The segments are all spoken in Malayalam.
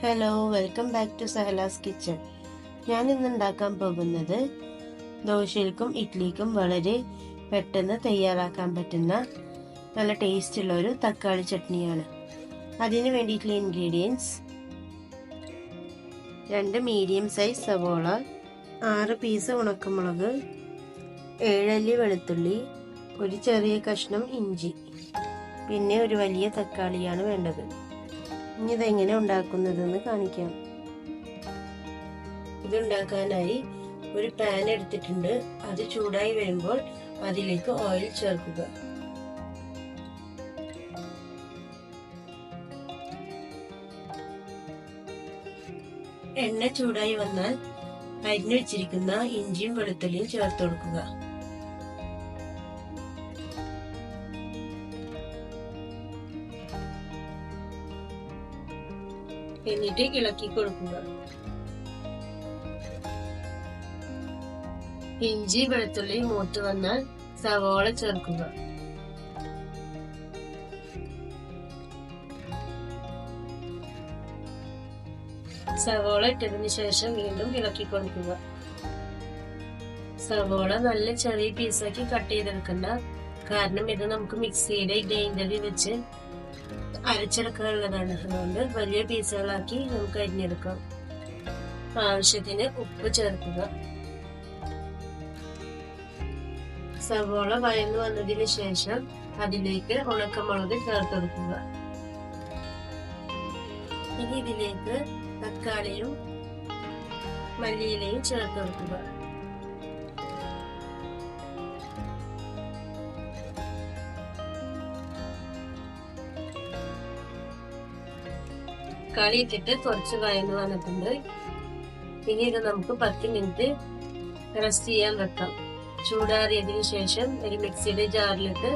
Hello welcome back to Sahla's kitchen ഞാൻ ഇന്ന് ഉണ്ടാക്കാൻ പോകുന്നത് ദോശയ്ക്കും ഇഡ്ലിക്കും വളരെ പെട്ടെന്ന് തയ്യാറാക്കാൻ പറ്റുന്ന നല്ല ടേസ്റ്റുള്ള ഒരു തക്കാളി ചട്നിയാണ്. അതിന് വേണ്ടിയിട്ടുള്ള ഇൻഗ്രീഡിയൻസ് രണ്ട് മീഡിയം സൈസ് സവോള ആറ് പീസ് ഉണക്കമുളക് ഏഴല്ലി വെളുത്തുള്ളി ഒരു ചെറിയ കഷ്ണം ഇഞ്ചി. പിന്നെ ഒരു വലിയ തക്കാളിയാണ് വേണ്ടത്. ഇനി ഇതെങ്ങനെ ഉണ്ടാക്കുന്നതെന്ന് കാണിക്കാം. ഇതുണ്ടാക്കാനായി ഒരു പാൻ എടുത്തിട്ടുണ്ട്. അത് ചൂടായി വരുമ്പോൾ അതിലേക്ക് ഓയിൽ ചേർക്കുക. എണ്ണ ചൂടായി വന്നാൽ അരിഞ്ഞു വെച്ചിരിക്കുന്ന ഇഞ്ചിയും വെളുത്തുള്ളിയും ചേർത്ത് കൊടുക്കുക. എന്നിട്ട് ഇളക്കി കൊടുക്കുക. ഇഞ്ചി വെളുത്തുള്ളി മൂത്ത് വന്നാൽ സവോള ചേർക്കുക. സവോള ഇട്ടതിന് ശേഷം വീണ്ടും ഇളക്കി കൊടുക്കുക. സവോള നല്ല ചെറിയ പീസാക്കി കട്ട് ചെയ്തെടുക്കണ്ട. കാരണം ഇത് നമുക്ക് മിക്സിയുടെ ഗ്രൈൻഡറിൽ വെച്ച് അരച്ചെടുക്കാനുള്ളതാണ് അതുകൊണ്ട് വലിയ പീസുകളാക്കി നമുക്ക് അരിഞ്ഞെടുക്കാം. ആവശ്യത്തിന് ഉപ്പ് ചേർക്കുക. സവോള വയന്നു വന്നതിന് ശേഷം അതിലേക്ക് ഉണക്കമുളക് ചേർത്തെടുക്കുക ഇനി ഇതിലേക്ക് തക്കാളിയും മല്ലിയിലയും ചേർത്തെടുക്കുക കളി ഇട്ടിട്ട് കുറച്ച് വയന്ന് വന്നിട്ടുണ്ട്. ഇനി ഇത് നമുക്ക് പത്ത് മിനിറ്റ് റെസ്റ്റ് ചെയ്യാൻ വെക്കാം. ചൂടാറിയതിനു ശേഷം ഒരു മിക്സിയുടെ ജാറിലിട്ട്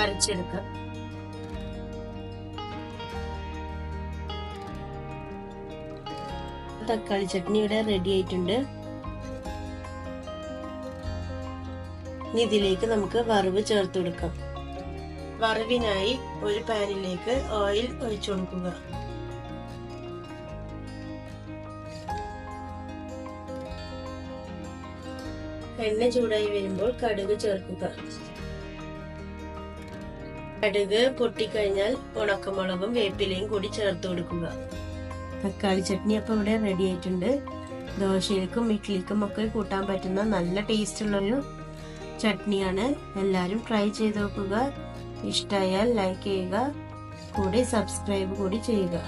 അരച്ചെടുക്കാം. തക്കാളി ചട്നി ഇവിടെ റെഡി ആയിട്ടുണ്ട്. ഇനി ഇതിലേക്ക് നമുക്ക് വറവ് ചേർത്ത് കൊടുക്കാം. വറവിനായി ഒരു പാനിലേക്ക് ഓയിൽ ഒഴിച്ചു കൊടുക്കുക. എണ്ണ ചൂടായി വരുമ്പോൾ കടുക് ചേർക്കുക. കടുക് പൊട്ടിക്കഴിഞ്ഞാൽ ഉണക്കമുളകും വേപ്പിലയും കൂടി ചേർത്ത് കൊടുക്കുക. തക്കാളി ചട്നി അപ്പൊ ഇവിടെ റെഡി ആയിട്ടുണ്ട്. ദോശയിലേക്കും ഇഡ്ലിക്കും ഒക്കെ കൂട്ടാൻ പറ്റുന്ന നല്ല ടേസ്റ്റ് ഉള്ളൊരു ചട്നിയാണ്. എല്ലാവരും ട്രൈ ചെയ്ത് നോക്കുക. ഇഷ്ടമായാൽ ലൈക്ക് ചെയ്യുക. കൂടി സബ്സ്ക്രൈബ് കൂടി ചെയ്യുക.